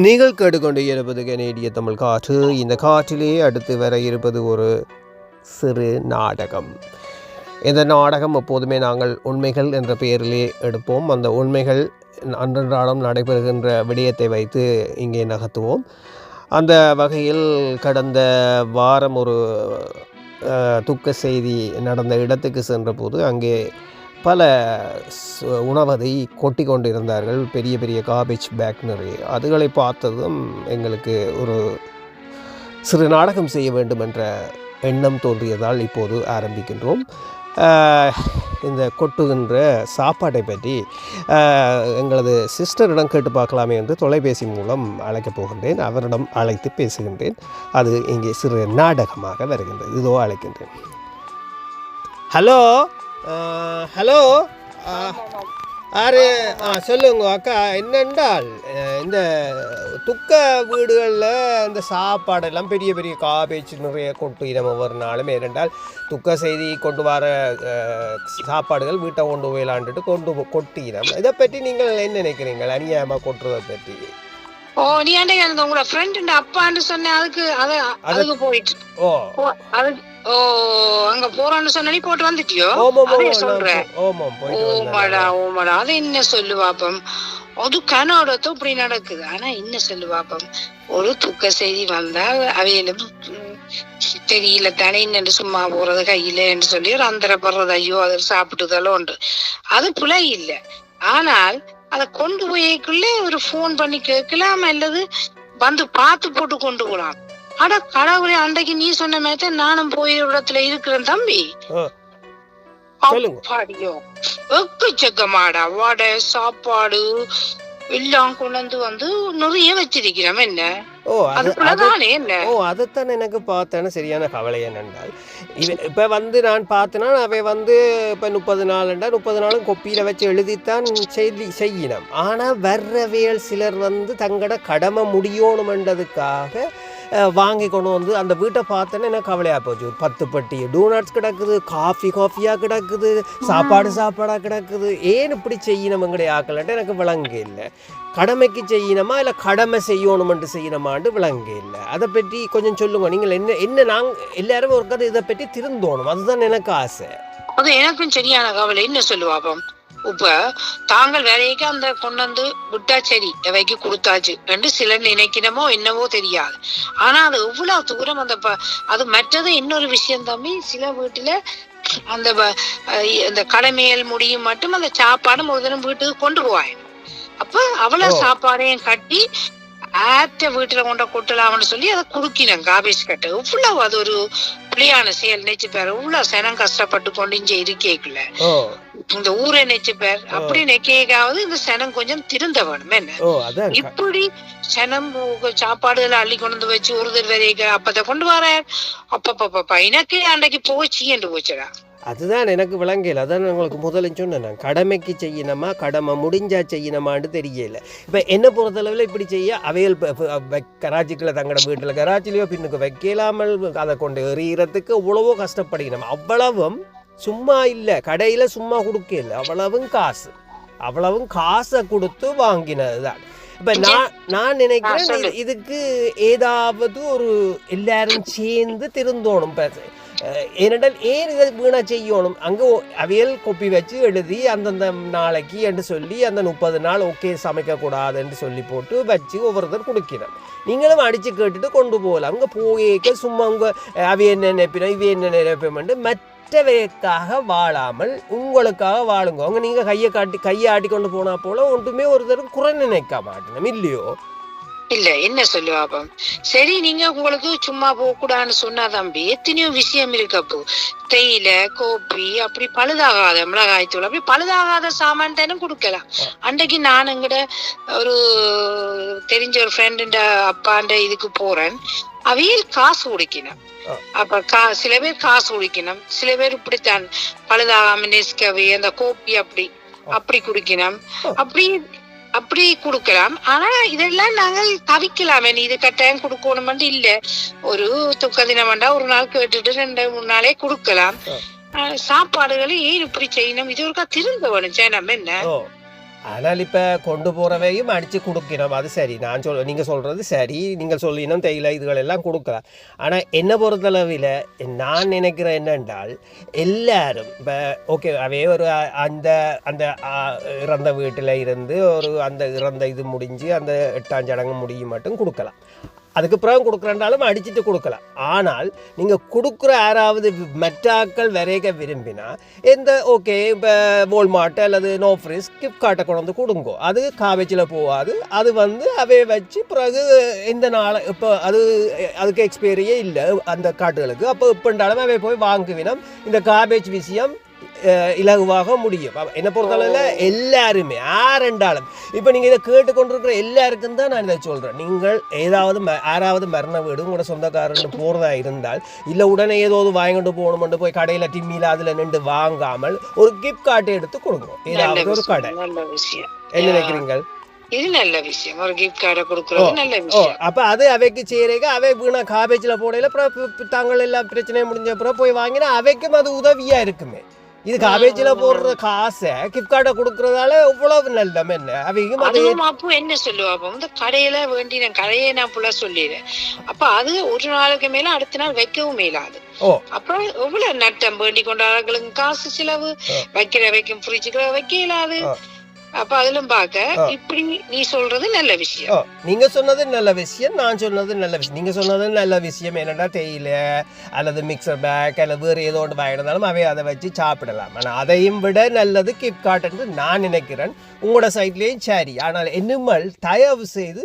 நீங்கள் கேட்டுக்கொண்டு இருப்பது கனேடிய தமிழ் காற்று. இந்த காற்றிலே அடுத்து வர இருப்பது ஒரு சிறு நாடகம். இந்த நாடகம் எப்போதுமே நாங்கள் உண்மைகள் என்ற பெயரிலே எடுப்போம். அந்த உண்மைகள் அன்றன்றாடம் நடைபெறுகின்ற விடயத்தை வைத்து இங்கே நகர்த்துவோம். அந்த வகையில் கடந்த வாரம் ஒரு துக்க செய்தி நடந்த இடத்துக்கு சென்றபோது அங்கே பல உணவதை கொட்டி கொண்டிருந்தார்கள். பெரிய பெரிய காபேஜ் பேக் நிறைய அதுகளை பார்த்ததும் எங்களுக்கு ஒரு சிறு நாடகம் செய்ய வேண்டும் என்ற எண்ணம் தோன்றியதால் இப்போது ஆரம்பிக்கின்றோம். இந்த கொட்டுகின்ற சாப்பாட்டை பற்றி எங்களது சிஸ்டரிடம் கேட்டு பார்க்கலாமே என்று தொலைபேசி மூலம் அழைக்கப் போகின்றேன். அவரிடம் அழைத்து பேசுகின்றேன். அது இங்கே சிறு நாடகமாக வருகின்றது. இதோ அழைக்கின்றேன். ஹலோ? ஹலோ. ஆறு ஆ சொல்லுங்க அக்கா என்னென்றால் இந்த துக்க வீடுகளில் இந்த சாப்பாடெல்லாம் பெரிய பெரிய காபேஜ் நிறைய கொட்டு இடம் ஒவ்வொரு நாளும். ஏனென்றால் துக்க செய்தி கொண்டு வர சாப்பாடுகள் வீட்டை கொண்டு போயிலான்ட்டு கொண்டு கொட்டு இடம் இதை பற்றி நீங்கள் என்ன நினைக்கிறீங்க அநியாயமாக கொட்டுறதை பற்றி. ஓ நீ அந்த உங்களோட ஃப்ரெண்ட் அப்பான்னு சொன்னேன் அதுக்கு அத அதுக்கு போயிட்டு. ஓ. ஓ, அதுக்கு ஓ அங்க போறான்னு சொன்ன போட்டு வந்துட்டியோ? அதே சொல்றேன். ஓமாடா ஓமாடா அது என்ன சொல்லு பாப்பம் அது கனோடத்தும் இப்படி நடக்குது. ஆனா என்ன சொல்லு பாப்பம் ஒரு துக்க செய்தி வந்தா அவையிலும் தெரியல தானே என்னன்னு சும்மா போறது கையில என்று சொல்லி ஒரு அந்தரப்படுறது ஐயோ அதை சாப்பிட்டுதெல்லாம் உண்டு. அது பிழை இல்லை. ஆனால் அதை கொண்டு போய்க்குள்ளே ஒரு ஃபோன் பண்ணி கேட்கலாம்? அல்லது வந்து பார்த்து போட்டு கொண்டு போலாம் அட கடவுளே அன்றைக்கு நீ சொன்ன மாதிரி நானும் போய் இடத்துல இருக்கிறேன் தம்பி. அப்பாடியோ. எக்கச்சக்கமாடா வடை சாப்பாடு எல்லாம் கொண்டு வந்து நிறைய வச்சிருக்கிறோம். என்ன? ஓ ஓ அதைத்தான் எனக்கு பார்த்தேன்னு சரியான கவலை என்னென்றால் இவ இப்போ வந்து நான் பார்த்தேன்னா அவை வந்து இப்போ முப்பது நாளுண்டா முப்பது நாளும் கொப்பியில் வச்சு எழுதித்தான் செய்தி செய்யணும் ஆனால் வர்றவியல் சிலர் வந்து தங்களோட கடமை முடியணுமென்றதுக்காக வாங்கி கொண்டு வந்து அந்த வீட்டை பார்த்தேன்னா எனக்கு கவலையாக போச்சு. ஒரு பத்து பட்டி டூனட்ஸ் கிடக்குது காஃபி காஃபியாக கிடக்குது சாப்பாடு சாப்பாடாக கிடக்குது. ஏன் இப்படி செய்யணும் எங்களுடைய ஆக்கலன்ட்டு எனக்கு விளங்க இல்லை. கடமைக்கு செய்யணுமா இல்லை கடமை செய்யணுமென்று செய்யணுமான்னு விளங்க இல்லை. அதை பற்றி கொஞ்சம் சொல்லுங்க. நீங்கள் என்ன என்ன நாங்கள் எல்லாரும் ஒரு கதை இதை பற்றி திருந்தோணும். அதுதான் எனக்கு ஆசை. அது எனக்கும் சரியான கவலை. என்ன சொல்லுவாப்பம் இப்ப தாங்கள் வேலைக்கு அந்த கொண்டு வந்து விட்டா சரி எவைக்கு கொடுத்தாச்சு என்று சிலர் நினைக்கணுமோ என்னவோ தெரியாது ஆனா அது எவ்வளவு தூரம் அந்த அது மற்றது இன்னொரு விஷயம் தம்பி சில வீட்டுல அந்த இந்த கடமையல் முடியும் மட்டும் அந்த சாப்பாடு ஒரு தினம் வீட்டுக்கு கொண்டு போவாங்க அப்ப அவ்வளவு. சாப்பாடையும் கட்டி ஆற்ற வீட்டுல கொண்ட கொட்டலாம்னு சொல்லி அதை குடுக்கினேன் காபேஜ் கட்ட. இவ்வளவு அது ஒரு பிள்ளையான செயல் நினைச்சு பாரு. இவ்வளவு சனம் கஷ்டப்பட்டு கொண்டு இங்க இருக்கேக்குள்ள இந்த ஊரை நினைச்சு பேர். அப்படி நிக்கையாவது இந்த சனம் கொஞ்சம் திருந்த வேணும் என்ன? இப்படி சனம் உ- சாப்பாடுகளை அள்ளி கொண்டு வந்து வச்சு ஒரு தடவை வரைக்கும் அப்பத கொண்டு வர அப்பப்பப்பா எனக்கு அன்றைக்கு போச்சு என்று போச்சுடா. அதுதான் எனக்கு விளங்கல. அதான் உங்களுக்கு முதல்ல சொன்னேன் நான். கடமைக்கு செய்யணுமா கடமை முடிஞ்சா செய்யணுமான்னு தெரியல. இப்போ என்ன பொறுத்தளவில் இப்படி செய்ய அவையல் கராச்சிக்குள்ள தங்களோட வீட்டில் கராச்சிலையோ பின்னுக்கு வைக்கலாமல் அதை கொண்டு எறிகிறதுக்கு எவ்வளவோ கஷ்டப்படுகிறோம். அவ்வளவும் சும்மா இல்லை. கடையில் சும்மா கொடுக்கல. அவ்வளவும் காசு. அவ்வளவும் காசை கொடுத்து வாங்கினது தான் இப்போ நான் நான் நினைக்கிறேன் இதுக்கு ஏதாவது ஒரு எல்லாரும் சேர்ந்து திருந்தோணும். இப்போ ஏனென்றால் ஏன் இதை வீணாக செய்யணும்? அங்கே அவியல் கொப்பி வச்சு எழுதி அந்தந்த நாளைக்கு என்று சொல்லி அந்த முப்பது நாள் ஓகே சமைக்கக்கூடாதுன்னு சொல்லி போட்டு வச்சு ஒவ்வொருத்தர் கொடுக்கிறார். நீங்களும் அடித்து கேட்டுட்டு கொண்டு போகலாம். அங்கே போயேக்க சும்மா அவங்க அவை என்ன நினைப்பினோம் இவை என்ன நினைப்பேன்ட்டு மற்றவைக்காக வாழாமல் உங்களுக்காக வாழுங்க. அவங்க நீங்கள் கையை காட்டி கையை ஆட்டி கொண்டு போனால் போல ஒன்றுமே ஒருத்தரும் குறை நினைக்க மாட்டேன். இல்லையோ? இல்ல என்ன சொல்லுவாப்பம் சரி நீங்க உங்களுக்கு சும்மா போக கூடாதுன்னு சொன்னா தம்பி எத்தனையோ விஷயம் இருக்கு அப்போ. தேயிலை கோப்பி அப்படி பழுதாகாத மிளகாய் தூள் அப்படி பழுதாகாத சாமான் தானே கொடுக்கலாம். அன்றைக்கு நான் எங்கட ஒரு தெரிஞ்ச ஒரு ஃப்ரெண்டு அப்பாண்ட இதுக்கு போறேன். அவையில் காசு குடிக்கணும் ஆ. அப்ப கா சில பேர் காசு குடிக்கணும் சில பேர் இப்படித்தான் பழுதாகாம நெஸ்கவி அந்த கோப்பி அப்படி அப்படி குடிக்கணும் அப்படி அப்படி கொடுக்கலாம். ஆனா இதெல்லாம் நாங்கள் தவிக்கலாமே. நீ இது கட்டாயம் கொடுக்கணுமென்று இல்ல. ஒரு துக்க தினம் வேண்டா ஒரு நாள் கேட்டுட்டு ரெண்டு மூணு நாளே கொடுக்கலாம். சாப்பாடுகளை ஏன் இப்படி செய்யணும்? இது ஒருக்கா திருந்த வேணும் செய்யணும் என்ன? ஆனால் இப்போ கொண்டு போகிறவையும் அடித்து கொடுக்கணும். அது சரி. நான் சொல் நீங்கள் சொல்கிறது சரி. நீங்கள் சொல்லினோம் தேயிலை இதுகள் எல்லாம் கொடுக்கலாம். ஆனால் என்னை பொறுத்தளவில் நான் நினைக்கிறேன் என்னென்றால் எல்லாரும் இப்போ ஓகே அவே ஒரு அந்த அந்த இறந்த வீட்டில் இருந்து ஒரு அந்த இறந்த இது முடிஞ்சு அந்த எட்டாம் சடங்கு முடியும் மட்டும் கொடுக்கலாம். அதுக்கு பிறகு கொடுக்குறேன்றாலும் அடிச்சுட்டு கொடுக்கலாம். ஆனால் நீங்கள் கொடுக்குற யாராவது மெட்டாக்கள் விரைக விரும்பினா எந்த ஓகே இப்போ வால்மார்ட் அல்லது நோ ஃப்ரிஸ் கிஃப்ட் கார்ட்டை கொண்டு வந்து கொடுங்கோ. அது காவேஜில் போகாது. அது வந்து அவையை வச்சு பிறகு இந்த நாளை இப்போ அது அதுக்கு எக்ஸ்பீரியே இல்லை. அந்த காட்டுகளுக்கு அப்போ இப்போண்டாலும் அவை போய் வாங்குவினம். இந்த காபேஜ் விஷயம் இலகுவாக முடியும். என்னை பொறுத்தளவில் எல்லாருமே யாரெண்டாலும் இப்போ நீங்கள் இதை கேட்டுக்கொண்டிருக்கிற எல்லாருக்கும் தான் நான் இதை சொல்கிறேன் நீங்கள் ஏதாவது யாராவது மரண வீடு உங்களோட சொந்தக்காரன்னு போகிறதா இருந்தால் இல்லை உடனே ஏதாவது வாங்கிட்டு போகணுமென்று போய் கடையில் டிம்மியில் அதில் நின்று வாங்காமல் ஒரு கிஃப்ட் கார்ட்டை எடுத்து கொடுக்கணும். ஏதாவது ஒரு கடை. என்ன நினைக்கிறீங்க இது நல்ல விஷயம். ஒரு கிஃப்ட் கார்டை கொடுக்கறது நல்ல விஷயம். அப்போ அது அவைக்கு செய்கிறீங்க அவை வீணா காபேஜில் போடையில அப்புறம் தாங்கள் எல்லாம் பிரச்சனையும் முடிஞ்ச அப்புறம் போய் வாங்கினா அவைக்கும் அது உதவியாக இருக்குமே. இது காபேஜில் போடுற காசை கிஃப்ட் கார்டை கொடுக்கறதால எவ்வளவு நல்லம் என்ன அது அதுவும் அப்போ என்ன சொல்லுவா? அப்போ வந்து கடையில வேண்டின கடையை நான் புள்ள சொல்லிடுறேன். அப்ப அது ஒரு நாளுக்கு மேல அடுத்த நாள் வைக்கவும் மேலாது அப்புறம் எவ்வளவு நட்டம்? வேண்டி கொண்டாடுறவங்களுக்கு காசு செலவு. வைக்கிற வைக்கும் ஃப்ரிட்ஜுக்கு வைக்க இயலாது. அப்ப அதிலும் பார்க்க. இப்படி நீ சொல்றது நல்ல விஷயம். நீங்க சொன்னது நல்ல விஷயம் நான் சொன்னது நல்ல விஷயம். நீங்க சொன்னது நல்ல விஷயம் என்னடா தேயிலை அல்லது மிக்சர் பேக் அல்லது வேறு ஏதோ ஒன்று வாங்கினாலும் அவை அதை வச்சு சாப்பிடலாம். ஆனால் அதையும் விட நல்லது கிப்காட் என்று நான் நினைக்கிறேன். உங்களோட சைட்லேயும் சரி. ஆனால் என்னுமல் தயவு செய்து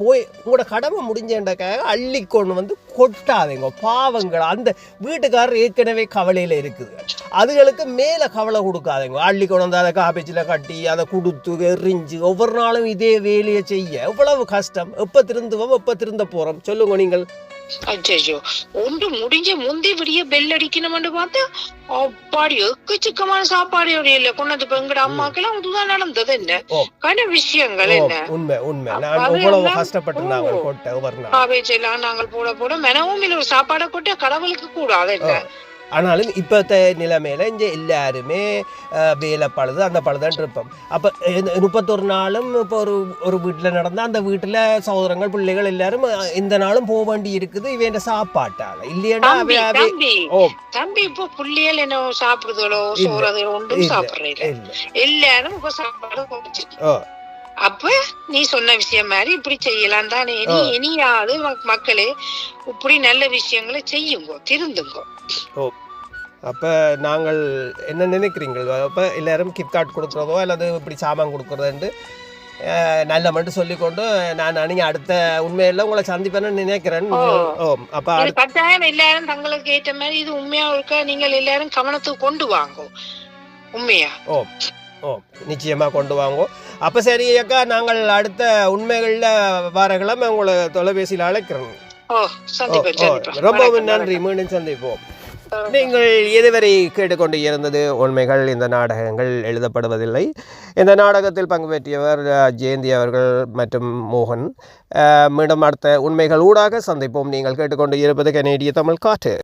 போய் உங்களோட கடமை முடிஞ்சேன்றக்காக அள்ளி கொண்டு வந்து கொட்டாதீங்க பாவங்கள்? அந்த வீட்டுக்காரர் ஏற்கனவே கவலையில் இருக்குது. அதுகளுக்கு மேலே கவலை கொடுக்காதீங்க. அள்ளி கொண்டு வந்து அதை காபேஜில் கட்டி அதை கொடுத்து எரிஞ்சு ஒவ்வொரு நாளும் இதே வேலையை செய்ய. எவ்வளவு கஷ்டம்? எப்போ திருந்துவோம் எப்போ திருந்த போகிறோம் சொல்லுங்க நீங்கள். அச்சோ ஒன்று முடிஞ்ச முந்தி விடிய பெல் அடிக்கணும்னு பார்த்தா அப்பாடி எக்கச்சக்கமான சாப்பாடு இல்ல கொண்டது இப்ப எங்கட அம்மாக்கெல்லாம் இதுதான் நடந்தது என்ன. கன விஷயங்கள் என்ன? உண்மை உண்மை. நான் நாங்கள் போட போட மெனவும் இல்லை ஒரு சாப்பாடை கொட்ட கடவுளுக்கு கூடாது என்ன? ஆனாலும் இப்போத்த நிலைமையில இங்கே எல்லாருமே வேலை பழுது அந்த பழுதான் இருப்போம். அப்போ முப்பத்தொரு நாளும் இப்போ ஒரு ஒரு வீட்டில் நடந்தால் அந்த வீட்டில் சகோதரங்கள் பிள்ளைகள் எல்லாரும் இந்த நாளும் போக வேண்டி இருக்குது இவன் சாப்பாட்டால. இல்லையாடா தம்பி இப்போ புள்ளியல் என்ன சாப்பிடுதலோ. சோறது ஒன்றும் இல்லை எல்லாரும் இப்ப சாப்பாடு அப்ப நீ சொன்ன விஷயம் மாதிரி இப்படி செய்யலாம் தானே. இனி. இனியாவது மக்- மக்களே இப்படி நல்ல விஷயங்களை செய்யுங்க திருந்துங்க. அப்போ நாங்கள் என்ன நினைக்கிறீங்கள்? அப்போ எல்லாரும் கிப்கார்ட் கொடுக்குறதோ அல்லது இப்படி சாமான் கொடுக்குறதுன்ட்டு நல்ல மட்டும் சொல்லிக்கொண்டு நான் நீங்கள் அடுத்த உண்மையெல்லாம் உங்களை சந்திப்பேன்னு நினைக்கிறேன். ஓ. அப்போ கட்டாயம் எல்லாரும் தங்களுக்கு ஏற்ற மாதிரி இது உண்மையா இருக்க? நீங்கள் எல்லாரும் கவனத்துக்கு கொண்டு வாங்க. உண்மையா? ஓ. நிச்சயமாக கொண்டு வாங்கோ. அப்போ சரி அக்கா நாங்கள் அடுத்த உண்மைகளில் வார கிழமை உங்களை தொலைபேசியில் அழைக்கிறோம். ஓ ஓ, சந்திப்பேன் ஓ, சந்திப்பேன் ரொம்ப வணக்கம், நன்றி. மீண்டும் சந்திப்போம். நீங்கள் இதுவரை கேட்டுக்கொண்டு இருந்தது? உண்மைகள் இந்த நாடகங்கள் எழுதப்படுவதில்லை. இந்த நாடகத்தில் பங்கு பெற்றியவர் ஜெயந்தி அவர்கள் மற்றும் மோகன். மீண்டும் அடுத்த உண்மைகள் ஊடாக சந்திப்போம். நீங்கள் கேட்டுக்கொண்டு இருப்பது கனேடிய தமிழ் காற்று.